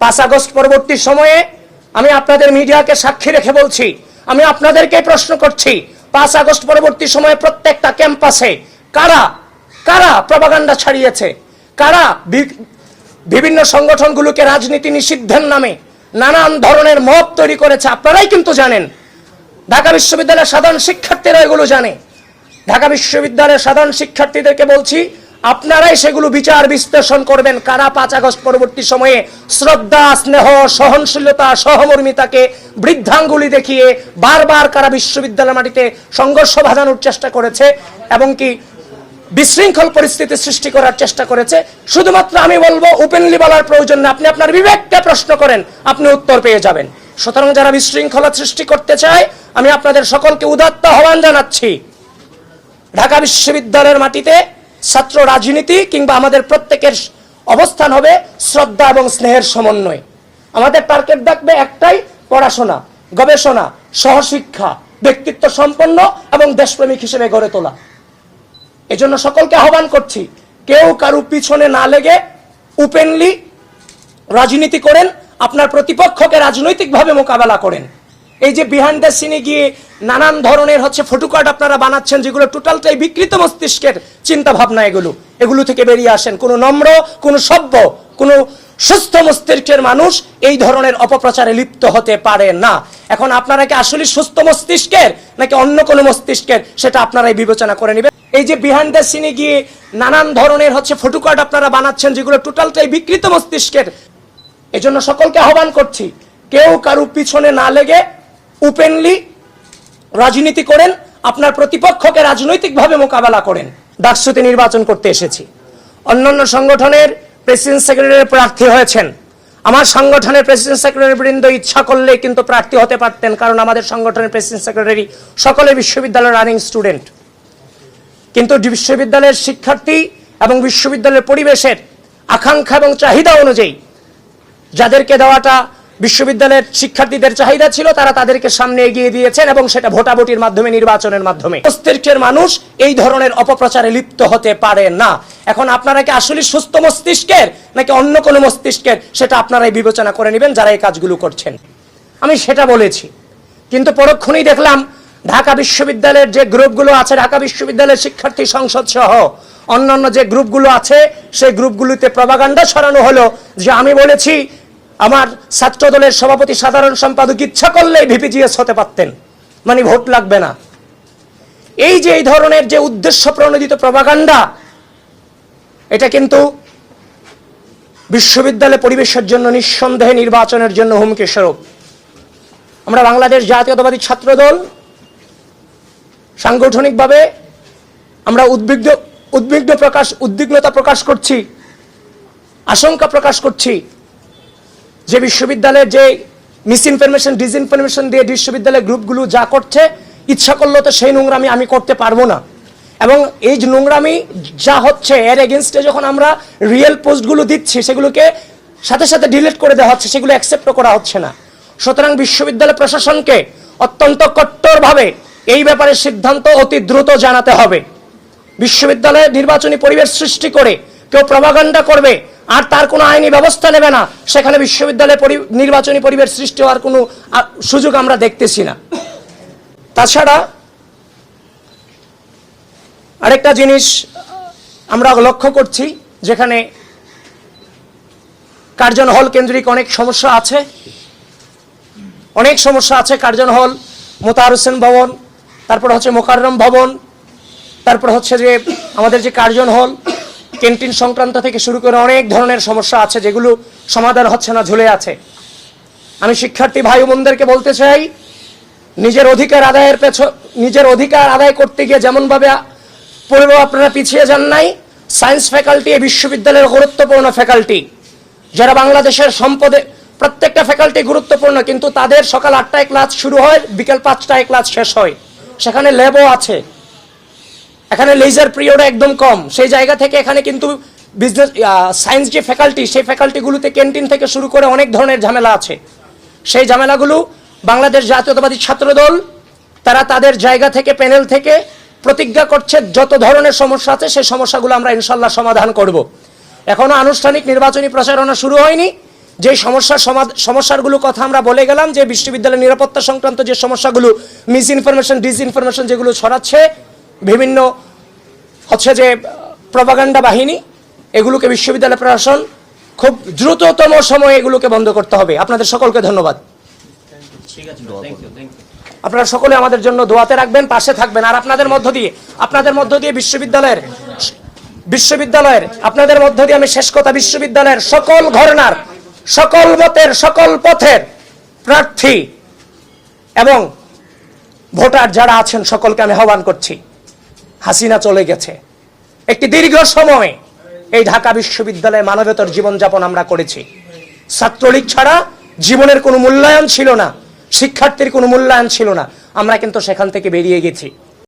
পাঁচ আগস্ট পরবর্তী সময়ে আমি আপনাদের মিডিয়াকে সাক্ষী রেখে বলছি, আমি আপনাদেরকে প্রশ্ন করছি, পাঁচ আগস্ট পরবর্তী সময়ে প্রত্যেকটা ক্যাম্পাসে কারা কারা প্রপাগান্ডা ছাড়িয়েছে? কারা বিভিন্ন সংগঠনগুলোকে রাজনীতি নিষিদ্ধের নামে নানান ধরনের মত তৈরি করেছে? আপনারাই কিন্তু জানেন। ঢাকা বিশ্ববিদ্যালয়ের সাধারণ শিক্ষার্থীরা এগুলো জানে। ঢাকা বিশ্ববিদ্যালয়ের সাধারণ শিক্ষার্থীদেরকে বলছি আপনারাই সেগুলো বিচার বিশ্লেষণ করবেন। কারা পাঁচ আগস্ট পরবর্তী সময়ে শ্রদ্ধা, স্নেহ, সহনশীলতা, সহমর্মিতাকে বৃদ্ধাঙ্গুলি দেখিয়ে বারবার কারা বিশ্ববিদ্যালয় মাটিতে সংঘর্ষ বাঁধানোর চেষ্টা করেছে এবং কি বিশৃঙ্খল পরিস্থিতি সৃষ্টি করার চেষ্টা করেছে, শুধুমাত্র আমি বলব ওপেনলি বলার প্রয়োজন না। আপনি আপনার বিবেককে প্রশ্ন করেন, আপনি উত্তর পেয়ে যাবেন। সুতরাং যারা বিশৃঙ্খলা সৃষ্টি করতে চায়, আমি আপনাদের সকলকে উদাত্ত আহ্বান জানাচ্ছি। ঢাকা বিশ্ববিদ্যালয়ের মাটিতে ছাত্র রাজনীতি কিংবা আমাদের প্রত্যেকের অবস্থান হবে শ্রদ্ধা এবং স্নেহের সমন্বয়। আমাদের টার্গেট থাকবে একটাই, পড়াশোনা, গবেষণা, সহশিক্ষা, ব্যক্তিত্ব সম্পন্ন এবং দেশপ্রেমিক হিসেবে গড়ে তোলা। এজন্য সকলকে আহ্বান করছি, কেউ কারু পিছনে না লেগে ওপেনলি রাজনীতি করেন, আপনার প্রতিপক্ষকে রাজনৈতিকভাবে মোকাবেলা করেন। এই যে বিহাইন্ড দ্য সিনে গিয়ে নানান ধরনের হচ্ছে ফটোকার্ড আপনারা বানাচ্ছেন, যেগুলো টোটালটাই বিকৃত মস্তিষ্কের চিন্তা ভাবনা এগুলো। এগুলো থেকে বেরিয়ে আসেন। কোনো নম্র, কোনো সভ্য, কোনো সুস্থ মস্তিষ্কের মানুষ এই ধরনের অপপ্রচারে লিপ্ত হতে পারে না। এখন আপনারা কি আসলে সুস্থ মস্তিষ্কের নাকি অন্য কোনো মস্তিষ্কের? সেটা আপনারাই বিবেচনা করে নেবেন। এই যে বিহাইন্ড দ্য সিনে গিয়ে নানান ধরনের হচ্ছে ফটোকার্ড আপনারা বানাচ্ছেন, যেগুলো টোটালটাই বিকৃত মস্তিষ্কের। এজন্য সকলকে আহ্বান করছি, কেউ কারু পিছনে না লেগে ওপেনলি রাজনীতি করেন, আপনার প্রতিপক্ষকে রাজনৈতিকভাবে মোকাবেলা করেন। ডাকসুতে নির্বাচন করতে এসেছি। অন্যান্য সংগঠনের প্রেসিডেন্ট সেক্রেটারি প্রার্থী হয়েছেন। আমার সংগঠনের প্রেসিডেন্ট সেক্রেটারি বৃন্দ ইচ্ছা করলে কিন্তু প্রার্থী হতে পারতেন, কারণ আমাদের সংগঠনের প্রেসিডেন্ট সেক্রেটারি সকলে বিশ্ববিদ্যালয়ের রানিং স্টুডেন্ট কিন্তু বিশ্ববিদ্যালয়ের শিক্ষার্থী এবং বিশ্ববিদ্যালয়ের পরিবেশের আকাঙ্ক্ষা এবং চাহিদা অনুযায়ী যাদেরকে দেওয়াটা বিশ্ববিদ্যালয়ের শিক্ষার্থীদের চাহিদা ছিল, তারা তাদেরকে সামনে এগিয়ে দিয়েছেন এবং সেটা ভোটাভুটির মাধ্যমে, নির্বাচনের মাধ্যমে। মস্তিষ্কের মানুষ এই ধরনের অপপ্রচারে লিপ্ত হতে পারে না। এখন আপনারা কি আসলে সুস্থ মস্তিষ্কের, নাকি অন্য কোনো মস্তিষ্কের? সেটা আপনারাই বিবেচনা করে নেবেন, যারা এই কাজগুলো করছেন। আমি সেটা বলেছি। কিন্তু পরক্ষণেই দেখলাম, ঢাকা বিশ্ববিদ্যালয়ের যে গ্রুপগুলো আছে, ঢাকা বিশ্ববিদ্যালয়ের শিক্ষার্থী সংসদ সহ অন্যান্য যে গ্রুপগুলো আছে, সেই গ্রুপগুলোতে প্রভাগান্ডা ছড়ানো হলো। যে আমি বলেছি আমার ছাত্র দলের সভাপতি সাধারণ সম্পাদক ইচ্ছা করলেই ভিপিজিএস হতে পারতেন। মানে ভোট লাগবে না। এই যে এই ধরনের যে উদ্দেশ্য প্রণোদিত প্রভাগান্ডা এটা কিন্তু বিশ্ববিদ্যালয় পরিবেশের জন্য নিঃসন্দেহে নির্বাচনের জন্য হুমকি স্বরূপ। আমরা বাংলাদেশ জাতীয়তাবাদী ছাত্র দল সাংগঠনিকভাবে আমরা উদ্বিগ্ন উদ্বিগ্ন প্রকাশ, উদ্বিগ্নতা প্রকাশ করছি, আশঙ্কা প্রকাশ করছি। যে বিশ্ববিদ্যালয়ের যে মিস ইনফরমেশন ডিসইনফরমেশন দিয়ে বিশ্ববিদ্যালয়ের গ্রুপগুলো যা করছে, ইচ্ছা করলেও তো সেই নোংরামি আমি করতে পারব না। এবং এই নোংরামি যা হচ্ছে, এর এগেনস্টে যখন আমরা রিয়েল পোস্টগুলো দিচ্ছি, সেগুলোকে সাথে সাথে ডিলিট করে দেওয়া হচ্ছে, সেগুলো অ্যাকসেপ্ট করা হচ্ছে না। সুতরাং বিশ্ববিদ্যালয় প্রশাসনকে অত্যন্ত কট্টরভাবে এই ব্যাপারে সিদ্ধান্ত অতি দ্রুত জানাতে হবে। বিশ্ববিদ্যালয়ে নির্বাচনী পরিবেশ সৃষ্টি করে কেউ প্রভাগান্ডা করবে আর তার কোনো আইনি ব্যবস্থা নেবে না। সেখানে বিশ্ববিদ্যালয়ে নির্বাচনী পরিবেশ সৃষ্টি হওয়ার কোনো সুযোগ আমরা দেখতেছি না। তাছাড়া আরেকটা জিনিস আমরা লক্ষ্য করছি, যেখানে কার্জন হল কেন্দ্রিক অনেক সমস্যা আছে। অনেক সমস্যা আছে কার্জন হল, মোতাহার হোসেন ভবন, তারপর হচ্ছে মোকাররম ভবন, তারপর হচ্ছে যে আমাদের যে কার্জন হল ক্যান্টিন সংক্রান্ত থেকে শুরু করে অনেক ধরনের সমস্যা আছে যেগুলো সমাধান হচ্ছে না, ঝুলে আছে। আমি শিক্ষার্থী ভাই বোনদেরকে বলতে চাই, নিজের অধিকার আদায়ের পেছ, নিজের অধিকার আদায় করতে গিয়ে যেমনভাবে পূর্ব আপনারা পিছিয়ে যান নাই, সায়েন্স ফ্যাকাল্টি এই বিশ্ববিদ্যালয়ের গুরুত্বপূর্ণ ফ্যাকাল্টি। যারা বাংলাদেশের সম্পদে, প্রত্যেকটা ফ্যাকাল্টি গুরুত্বপূর্ণ, কিন্তু তাদের সকাল আটটায় ক্লাস শুরু হয়, বিকেল পাঁচটায় ক্লাস শেষ হয়। সেখানে ল্যাবও আছে। এখানে লেজার পিরিয়ড একদম কম। সেই জায়গা থেকে এখানে কিন্তু বিজনেস সায়েন্স যে ফ্যাকাল্টি সেই ফ্যাকাল্টিগুলোতে ক্যান্টিন থেকে শুরু করে অনেক ধরনের ঝামেলা আছে। সেই ঝামেলাগুলো বাংলাদেশ জাতীয়তাবাদী ছাত্রদল, তারা তাদের জায়গা থেকে প্যানেল থেকে প্রতিজ্ঞা করছে যত ধরনের সমস্যা আছে, সেই সমস্যাগুলো আমরা ইনশাল্লাহ সমাধান করব। এখনও আনুষ্ঠানিক নির্বাচনী প্রচারণা শুরু হয়নি। যে সমস্যার সমাধ সমস্যাগুলো কথা আমরা বলে গেলাম, যে বিশ্ববিদ্যালয়ের নিরাপত্তা সংক্রান্ত যে সমস্যাগুলো মিস ইনফরমেশন ডিসইনফরমেশন যেগুলো ছড়াচ্ছে বিভিন্ন হচ্ছে যে প্রপাগান্ডা বাহিনী এগুলোকে বিশ্ববিদ্যালয় প্রশাসন খুব দ্রুততম সময়ে এগুলোকে বন্ধ করতে হবে। আপনাদের সকলকে ধন্যবাদ। আপনারা সকলে আমাদের জন্য দোয়াতে রাখবেন পাশে থাকবেন। আর আপনাদের মধ্য দিয়ে আপনাদের মধ্য দিয়ে বিশ্ববিদ্যালয়ের বিশ্ববিদ্যালয়ের আপনাদের মধ্য দিয়ে আমি শেষ কথা বিশ্ববিদ্যালয়ের সকল ঘরনার সকল মতের সকল পথের প্রার্থী এবং ভোটার যারা আছেন সকলকে আমি আহ্বান করছি। হাসিনা চলে গেছে। একটি দীর্ঘ সময় এই ঢাকা বিশ্ববিদ্যালয়ে মানবেতর জীবনযাপন আমরা করেছি। ছাত্রলীগ ছাড়া জীবনের কোনো মূল্যায়ন ছিল না, শিক্ষার্থীর কোনো মূল্যায়ন ছিল না। আমরা কিন্তু সেখান থেকে বেরিয়ে গেছি।